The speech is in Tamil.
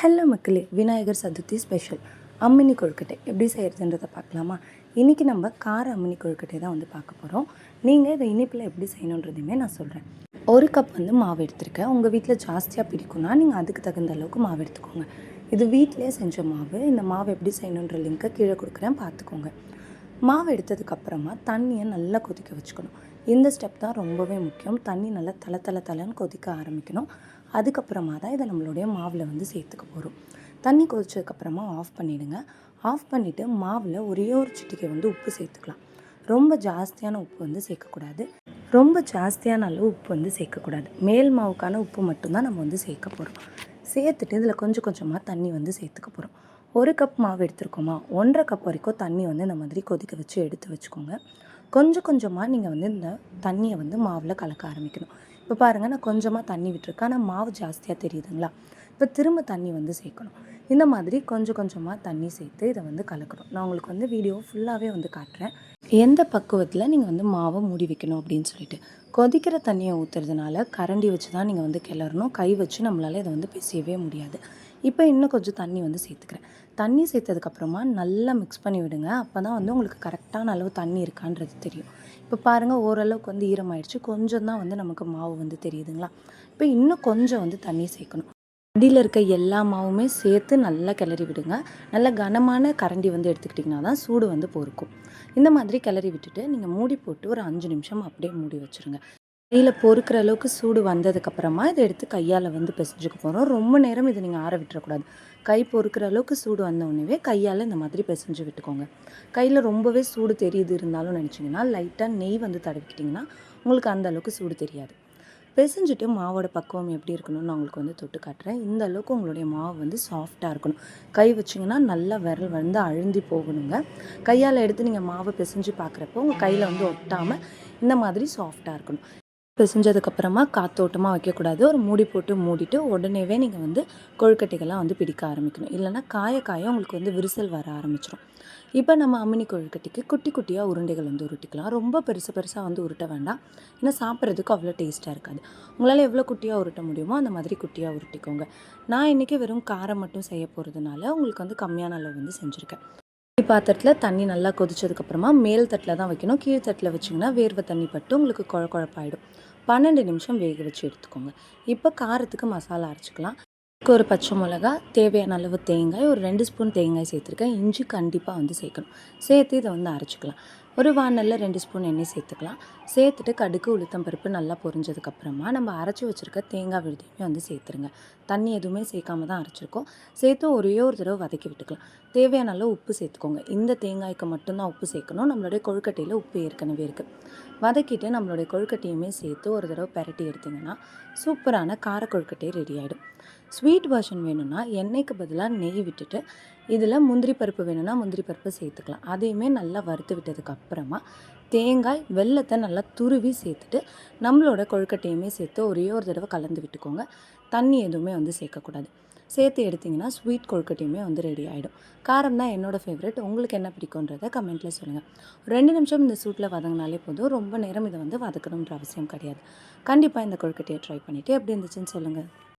ஹலோ மக்களே விநாயகர் சதுர்த்தி ஸ்பெஷல் அம்மினி கொழுக்கட்டை எப்படி செய்கிறதுன்றதை பார்க்கலாமா? இன்றைக்கி நம்ம கார அம்மினி கொழுக்கட்டை தான் வந்து பார்க்க போகிறோம் நீங்கள் இதை இனிப்பில் எப்படி செய்யணுன்றதையுமே நான் சொல்கிறேன் ஒரு கப் வந்து மாவு எடுத்திருக்கேன். உங்கள் வீட்டில் ஜாஸ்தியாக பிடிக்கும்னா நீங்கள் அதுக்கு தகுந்த அளவுக்கு மாவு எடுத்துக்கோங்க. இது வீட்டிலே செஞ்ச மாவு. இந்த மாவு எப்படி செய்யணுன்ற லிங்க்கை கீழே கொடுக்குறேன். பார்த்துக்கோங்க. மாவு எடுத்ததுக்கப்புறமா தண்ணியை நல்லா கொதிக்க வச்சுக்கணும். இந்த ஸ்டெப் தான் ரொம்பவே முக்கியம். தண்ணி நல்லா தலை தலை தலைன்னு கொதிக்க ஆரம்பிக்கணும். அதுக்கப்புறமா தான் இதை நம்மளுடைய மாவில் வந்து சேர்த்துக்க போகிறோம் தண்ணி கொதிச்சதுக்கப்புறமா ஆஃப் பண்ணிவிடுங்க ஆஃப் பண்ணிவிட்டு மாவில் ஒரே ஒரு சிட்டிக்கை வந்து உப்பு சேர்த்துக்கலாம். ரொம்ப ஜாஸ்தியான உப்பு வந்து சேர்க்கக்கூடாது. ரொம்ப ஜாஸ்தியான அளவு உப்பு வந்து சேர்க்கக்கூடாது. மேல் மாவுக்கான உப்பு மட்டும்தான் நம்ம வந்து சேர்க்க போகிறோம் சேர்த்துட்டு இதில் கொஞ்சம் கொஞ்சமாக தண்ணி வந்து சேர்த்துக்க போகிறோம் ஒரு கப் மாவு எடுத்துருக்கோமா? ஒன்றரை கப் வரைக்கும் தண்ணி வந்து இந்த மாதிரி கொதிக்க வச்சு எடுத்து வச்சுக்கோங்க. கொஞ்சம் கொஞ்சமாக நீங்கள் வந்து இந்த தண்ணியை வந்து மாவில் கலக்க ஆரம்பிக்கணும். இப்போ பாருங்கள் நான் கொஞ்சமாக தண்ணி விட்டுருக்கேன். ஆனால் மாவு ஜாஸ்தியாக தெரியுதுங்களா? இப்போ திரும்ப தண்ணி வந்து சேர்க்கணும். இந்த மாதிரி கொஞ்சம் கொஞ்சமாக தண்ணி சேர்த்து இதை வந்து கலக்கணும். நான் உங்களுக்கு வந்து வீடியோ ஃபுல்லாகவே வந்து காட்டுறேன். எந்த பக்குவத்தில் நீங்கள் வந்து மாவை மூடி வைக்கணும் அப்படின்னு சொல்லிட்டு. கொதிக்கிற தண்ணியை ஊற்றுறதுனால கரண்டி வச்சு தான் நீங்கள் வந்து கிளறணும். கை வச்சு நம்மளால் இதை வந்து பிசையவே முடியாது. இப்போ இன்னும் கொஞ்சம் தண்ணி வந்து சேர்த்துக்கிறேன். தண்ணி சேர்த்ததுக்கப்புறமா நல்லா மிக்ஸ் பண்ணி விடுங்க. அப்போ தான் வந்து உங்களுக்கு கரெக்டான அளவு தண்ணி இருக்கான்றது தெரியும். இப்போ பாருங்கள் ஓரளவுக்கு வந்து ஈரமாயிடுச்சு. கொஞ்சம் தான் வந்து நமக்கு மாவு வந்து தெரியுதுங்களா? இப்போ இன்னும் கொஞ்சம் வந்து தண்ணி சேர்க்கணும். அடியில் இருக்க எல்லா மாவுமே சேர்த்து நல்லா கிளறி விடுங்க. நல்ல கனமான கரண்டி வந்து எடுத்துக்கிட்டிங்கன்னா தான் சூடு வந்து பொறுக்கும். இந்த மாதிரி கிளறி விட்டுட்டு நீங்கள் மூடி போட்டு ஒரு அஞ்சு நிமிஷம் அப்படியே மூடி வச்சுருங்க. கையில் பொறுக்கிற அளவுக்கு சூடு வந்ததுக்கப்புறமா இதை எடுத்து கையால் வந்து பிசைஞ்சுக்க போகிறோம் ரொம்ப நேரம் இதை நீங்கள் ஆற விட்டுறக்கூடாது கை பொறுக்கிற அளவுக்கு சூடு வந்தோடனே கையால் இந்த மாதிரி பிசைஞ்சு விட்டுக்கோங்க. கையில் ரொம்பவே சூடு தெரியுது இருந்தாலும் நினச்சிங்கன்னா லைட்டாக நெய் வந்து தடவிக்கிட்டிங்கன்னா உங்களுக்கு அந்த அளவுக்கு சூடு தெரியாது. பிசைஞ்சிட்டு மாவோட பக்குவம் எப்படி இருக்கணும்னு நான் உங்களுக்கு வந்து தொட்டு காட்டுறேன். இந்த அளவுக்கு உங்களுடைய மாவு வந்து சாஃப்டாக இருக்கணும். கை வச்சிங்கன்னா நல்லா விரல் வந்து அழுந்தி போகணுங்க. கையால் எடுத்து நீங்கள் மாவை பிசைஞ்சு பார்க்குறப்போ உங்கள் கையில் வந்து ஒட்டாமல் இந்த மாதிரி சாஃப்டாக இருக்கணும். பிசைஞ்சதுக்கப்புறமா காத்தோட்டமாக வைக்கக்கூடாது. ஒரு மூடி போட்டு மூடிட்டு உடனேவே நீங்கள் வந்து கொழுக்கட்டைகள்லாம் வந்து பிடிக்க ஆரம்பிக்கணும். இல்லைனா காய காய உங்களுக்கு வந்து விரிசல் வர ஆரம்பிச்சிடும் இப்போ நம்ம அம்மினி கொழுக்கட்டைக்கு குட்டி குட்டியாக உருண்டைகள் வந்து உருட்டிக்கலாம். ரொம்ப பெருசு பெருசாக வந்து உருட்ட வேண்டாம். ஏன்னா சாப்பிட்றதுக்கு அவ்வளோ டேஸ்ட்டாக இருக்காது. உங்களால் எவ்வளோ குட்டியாக உருட்ட முடியுமோ அந்த மாதிரி குட்டியாக உருட்டிக்கோங்க. நான் இன்றைக்கி வெறும் காரம் மட்டும் செய்ய போகிறதுனால உங்களுக்கு வந்து கம்மியான அளவு வந்து செஞ்சுருக்கேன். பாத்திரத்தில் தண்ணி நல்லா கொதிச்சதுக்கப்புறமா மேல் தட்டில் தான் வைக்கணும். கீழ் தட்டில் வச்சிங்கன்னா வேர்வை தண்ணி பட்டு உங்களுக்கு குழ குழப்பாயிடும். பன்னெண்டு நிமிஷம் வேக வச்சு எடுத்துக்கோங்க. இப்போ காரத்துக்கு மசாலா அரைச்சிக்கலாம். ஒரு பச்சை மிளகா தேவையான அளவு தேங்காய் ஒரு ரெண்டு ஸ்பூன் தேங்காய் சேர்த்துருக்கேன். இஞ்சி கண்டிப்பாக வந்து சேர்க்கணும். சேர்த்து இதை வந்து அரைச்சிக்கலாம். ஒரு வானலில் ரெண்டு ஸ்பூன் எண்ணெய் சேர்த்துக்கலாம். சேர்த்துட்டு கடுகு உளுத்தம் பருப்பு நல்லா பொரிஞ்சதுக்கப்புறமா நம்ம அரைச்சி வச்சுருக்க தேங்காய் விழுதையுமே வந்து சேர்த்துருங்க. தண்ணி எதுவுமே சேர்க்காம தான் அரைச்சிருக்கோம். சேர்த்து ஒரே ஒரு தடவை வதக்கி விட்டுக்கலாம். தேவையான அளவு உப்பு சேர்த்துக்கோங்க. இந்த தேங்காய்க்கு மட்டும்தான் உப்பு சேர்க்கணும். நம்மளுடைய கொழுக்கட்டையில் உப்பு ஏற்கனவே இருக்குது வதக்கிட்டு நம்மளுடைய கொழுக்கட்டையுமே சேர்த்து ஒரு தடவை பெரட்டி எடுத்திங்கன்னா சூப்பரான கார கொழுக்கட்டை ரெடி ஆகிடும் ஸ்வீட் வெர்ஷன் வேணும்னா எண்ணெய்க்கு பதிலாக நெய் விட்டுட்டு இதில் முந்திரி பருப்பு வேணும்னா முந்திரி பருப்பு சேர்த்துக்கலாம். அதையுமே நல்லா வறுத்து விட்டதுக்கப்புறமா தேங்காய் வெள்ளத்தை நல்லா துருவி சேர்த்துட்டு நம்மளோட கொழுக்கட்டையுமே சேர்த்து ஒரே ஒரு தடவை கலந்து விட்டுக்கோங்க. தண்ணி எதுவுமே வந்து சேர்க்கக்கூடாது. சேர்த்து எடுத்திங்கன்னா ஸ்வீட் கொழுக்கட்டையுமே வந்து ரெடி ஆகிடும் காரம் தான் என்னோடய ஃபேவரெட் உங்களுக்கு என்ன பிடிக்குன்றதை கமெண்ட்டில் சொல்லுங்கள் ரெண்டு நிமிஷம் இந்த சூட்டில் வதங்கினாலே போதும். ரொம்ப நேரம் இதை வந்து வதக்கணுன்ற அவசியம் கிடையாது. கண்டிப்பாக இந்த கொழுக்கட்டையை ட்ரை பண்ணிவிட்டு எப்படி இருந்துச்சுன்னு சொல்லுங்கள்